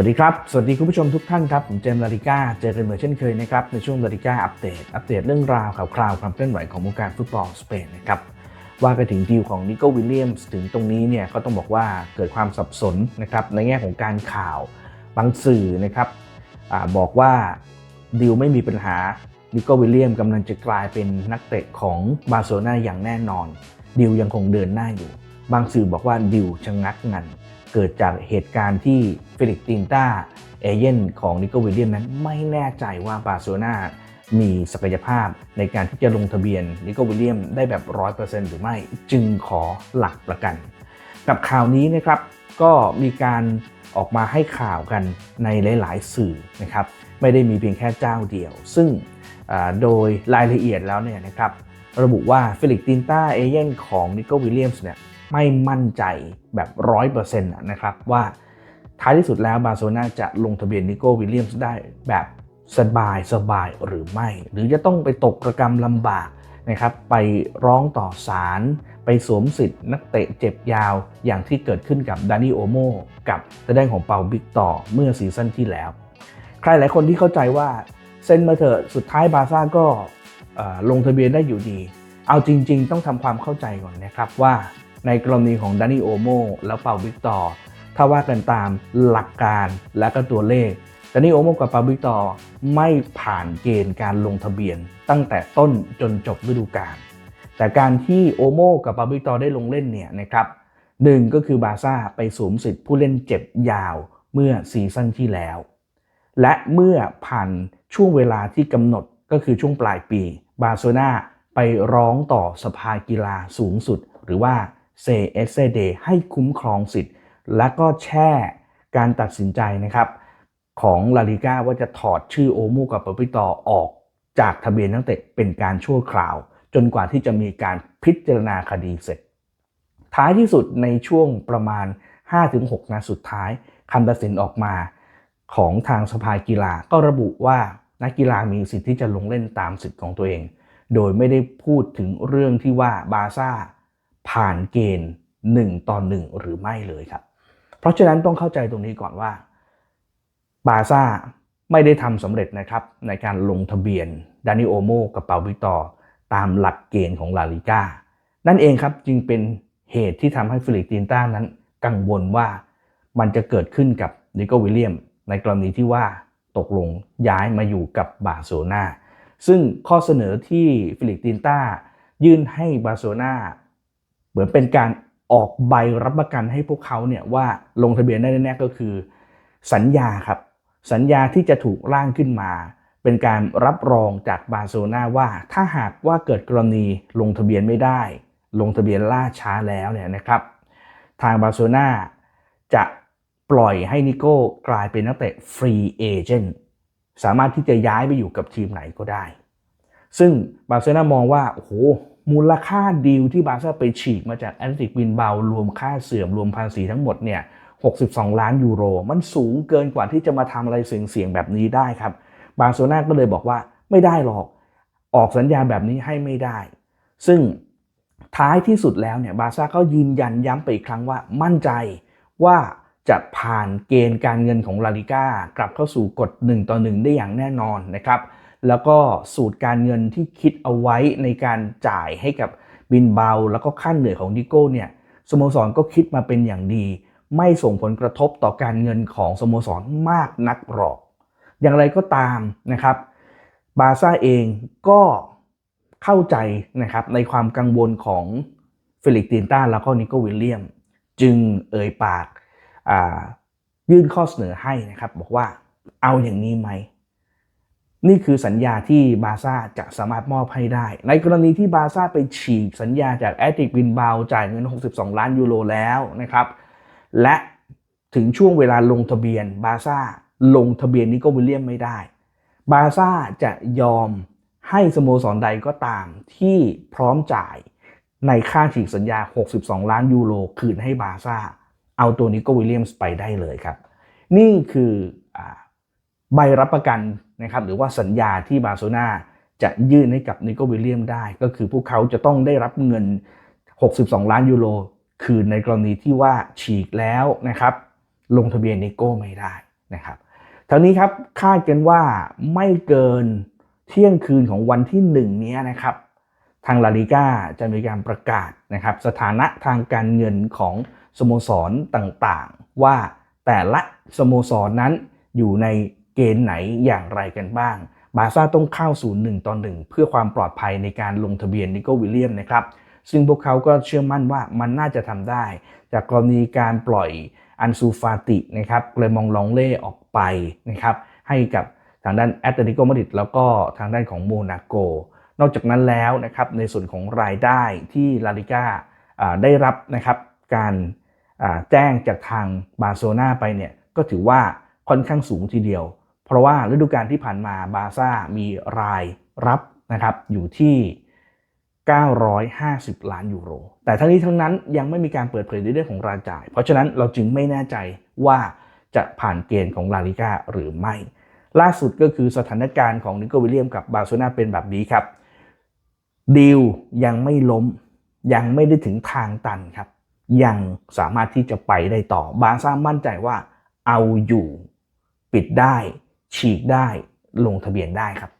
วัสดีครับ สวัสดีคุณผู้ชมทุกท่านครับ ผมเจมส์ลาริก้า เจอกันเหมือนเช่นเคยนะครับ ในช่วงลาริก้าอัปเดต อัปเดตเรื่องราวข่าวคราวความเคลื่อนไหวของวงการฟุตบอลสเปนนะครับ ว่าไปถึงดีลของนิโก้วิลเลียมส์ถึงตรงนี้เนี่ยก็ต้องบอกว่าเกิดความสับสนนะครับในแง่ของการข่าวบางสื่อนะครับอบอกว่าดีลไม่มีปัญหานิโก้วิลเลียมกำลังจะกลายเป็นนักเตะของบาร์เซโลนาอย่างแน่นอนดีลยังคงเดินหน้าอยู่ บางสื่อบอกว่าดิวชะงักงัน เกิดจากเหตุการณ์ที่ฟิลิปตินต้าเอเย่นของนิโคลวิลเลียมนั้นไม่แน่ใจว่าบาร์เซโลนามีศักยภาพในการที่จะลงทะเบียนนิโคลวิลเลียมได้แบบ 100%หรือไม่จึงขอหลักประกัน กับข่าวนี้นะครับก็มีการออกมาให้ข่าวกันในหลาย ๆ สื่อนะครับไม่ได้มีเพียงแค่เจ้าเดียว ซึ่งโดยรายละเอียดแล้วเนี่ยนะครับระบุว่าฟิลิปตินต้าเอเย่นของนิโคลวิลเลียมส์เนี่ย ไม่มั่นใจแบบร้อยเปอร์เซ็นต์นะครับว่าท้ายที่สุดแล้วบาร์เซโลนาจะลงทะเบียนนิโก้วิลเลียมส์ได้แบบสบายสบายหรือไม่ หรือจะต้องไปตกระกรรมลำบากนะครับไปร้องต่อศาลไปสวมสิทธิ์นักเตะเจ็บยาวอย่างที่เกิดขึ้นกับดานิโอโมกับทางด้ของเปาบิกต่อเมื่อซีซั่นที่แล้ว ใครหลายคนที่เข้าใจว่าเซ็นมาเถอะสุดท้ายบาร์ซ่าก็ลงทะเบียนได้อยู่ดี เอาจริง ๆ ต้องทำความเข้าใจก่อนนะครับว่า ในกรณีของดานิโอโมแล้วเปาวิกตอร์ถ้าว่ากันตามหลักการและก็ตัวเลขดานิโอโมกับเปาวิกตอร์ไม่ผ่านเกณฑ์การลงทะเบียนตั้งแต่ต้นจนจบฤดูกาลแต่การที่โอโมกับเปาวิกตอร์ได้ลงเล่นเนี่ยนะครับหนึ่งก็คือบาซ่าไปสวมสิทธิ์ผู้เล่นเจ็บยาวเมื่อซีซั่นที่แล้ว และเมื่อผ่านช่วงเวลาที่กำหนดก็คือช่วงปลายปี บาร์เซโลนาไปร้องต่อสภากีฬาสูงสุด หรือว่า CSD ให้คุ้มครองสิทธิ์ และก็แช่การตัดสินใจนะครับของลาลิก้าว่าจะถอดชื่อโอมูกับปปิตอออกจากทะเบียนนักเตะเป็นการชั่วคราว จนกว่าที่จะมีการพิจารณาคดีเสร็จ ท้ายที่สุดในช่วงประมาณ 5-6นัดสุดท้ายคำตัดสินออกมาของทางสภากีฬาก็ระบุว่านักกีฬามีสิทธิ์ที่จะลงเล่นตามสิทธิ์ของตัวเอง โดยไม่ได้พูดถึงเรื่องที่ว่าบาซ่า ผ่านเกณฑ์ 1 ต่อ 1 หรือไม่เลยครับ เพราะฉะนั้นต้องเข้าใจตรงนี้ก่อนว่าบาซ่าไม่ได้ทำสำเร็จนะครับในการลงทะเบียนดานิโอโมกับเปาวิกตอร์ตามหลักเกณฑ์ของลาลิก้านั่นเองครับจึงเป็นเหตุที่ทำให้ฟิลิปตินต้านั้นกังวลว่ามันจะเกิดขึ้นกับนิโกวิลเลียม ในกรณีที่ว่าตกลงย้ายมาอยู่กับบาร์เซโลนาซึ่งข้อเสนอที่ฟิลิปตินต้ายื่นให้บาร์เซโลนา เหมือนเป็นการออกใบรับประกันให้พวกเขาเนี่ยว่าลงทะเบียนได้แน่ๆก็คือ สัญญาครับ สัญญาที่จะถูกร่างขึ้นมา เป็นการรับรองจากบาร์เซโลนาว่าถ้าหากว่าเกิดกรณีลงทะเบียนไม่ได้ ลงทะเบียนล่าช้าแล้วเนี่ยนะครับ ทางบาร์เซโลนาจะปล่อยให้นิโก้กลายเป็นนักเตะฟรีเอเจนต์สามารถที่จะย้ายไปอยู่กับทีมไหนก็ได้ ซึ่งบาร์เซโลนามองว่าโอ้โห มูลค่าดีลที่บาร์ซ่าไปฉีกมาจากแอนติกวินเบารวมค่าเสื่อมรวมภาษีทั้งหมดเนี่ย62 ล้านยูโร มันสูงเกินกว่าที่จะมาทำอะไรเสี่ยงๆแบบนี้ได้ครับ บาร์เซโลนาก็เลยบอกว่าไม่ได้หรอก ออกสัญญาแบบนี้ให้ไม่ได้ ซึ่งท้ายที่สุดแล้วเนี่ยบาร์ซ่าก็ยืนยันย้ำไปอีกครั้งว่ามั่นใจว่าจะผ่านเกณฑ์การเงินของลาลิก้ากลับเข้าสู่กฎ1ต่อ1ได้อย่างแน่นอนนะครับ แล้วก็สูตรการเงินที่คิดเอาไว้ในการจ่ายให้กับบินเบา แล้วก็ค่าเหนื่อยของดิโก้เนี่ยสโมสรก็คิดมาเป็นอย่างดี ไม่ส่งผลกระทบต่อการเงินของสโมสรมากนักหรอก อย่างไรก็ตามนะครับ บาซ่าเองก็เข้าใจนะครับในความกังวลของฟิลิปตินต้าแล้วก็นิโกวิลเลียม จึงเอ่ยปากยื่นข้อเสนอให้นะครับ บอกว่าเอาอย่างนี้ไหม นี่คือสัญญาที่บาซ่าจะสามารถมอบให้ได้ ในกรณีที่บาซ่าไปฉีกสัญญาจากแอตติกวินบาวจ่ายเงิน 62 ล้านยูโรแล้วนะครับ และถึงช่วงเวลาลงทะเบียนบาซ่าลงทะเบียนนิโกวิลเลียมไม่ได้ บาซ่าจะยอมให้สโมสรใดก็ตามที่พร้อมจ่ายในค่าฉีกสัญญา 62 ล้านยูโรคืนให้บาซ่า เอาตัวนิโกวิลเลียมไปได้เลยครับ นี่คืออใบรับประกัน นะครับหรือว่าสัญญาที่บาร์เซโลนาจะยื่นให้กับนิโกวิลเลียมได้ ก็คือพวกเขาจะต้องได้รับเงิน 62 ล้านยูโรคืนในกรณีที่ว่าฉีกแล้วนะครับ ลงทะเบียนนิโก้ไม่ได้นะครับทั้งนี้ครับคาดกันว่าไม่เกินเที่ยงคืนของวันที่1เนี้ยนะครับ ทางลาลิก้าจะมีการประกาศนะครับ สถานะทางการเงินของสโมสรต่างๆ ว่าแต่ละสโมสรนั้นอยู่ใน เกณฑ์ไหนอย่างไรกันบ้าง บาซ่าต้องเข้าสู่1ต่อ1เพื่อความปลอดภัยในการลงทะเบียนนิโก้วิลเลียมนะครับ ซึ่งพวกเขาก็เชื่อมั่นว่ามันน่าจะทำได้ จากกรณีการปล่อยอันซูฟาตินะครับเลยมองลองเล่ออกไปนะครับให้กับทางด้านแอตเลติโกมาดริดแล้วก็ทางด้านของโมนาโก นอกจากนั้นแล้วนะครับในส่วนของรายได้ที่ลาลิก้าได้รับนะครับการแจ้งจากทางบาร์โซนาไปเนี่ยก็ถือว่าค่อนข้างสูงทีเดียว เพราะว่าฤดูกาลที่ผ่านมาบาซ่ามีรายรับนะครับอยู่ที่ 950 ล้านยูโร แต่ทั้งนี้ทั้งนั้นยังไม่มีการเปิดเผยในเรื่องของรายจ่าย เพราะฉะนั้นเราจึงไม่แน่ใจว่าจะผ่านเกณฑ์ของลาลิก้าหรือไม่ ล่าสุดก็คือสถานการณ์ของนิโควิลเลียมกับบาร์เซโลนาเป็นแบบนี้ครับดีลยังไม่ล้มยังไม่ได้ถึงทางตันครับ ยังสามารถที่จะไปได้ต่อบาร์ซ่ามั่นใจว่าเอาอยู่ปิดได้ ฉีกได้ลงทะเบียนได้ครับ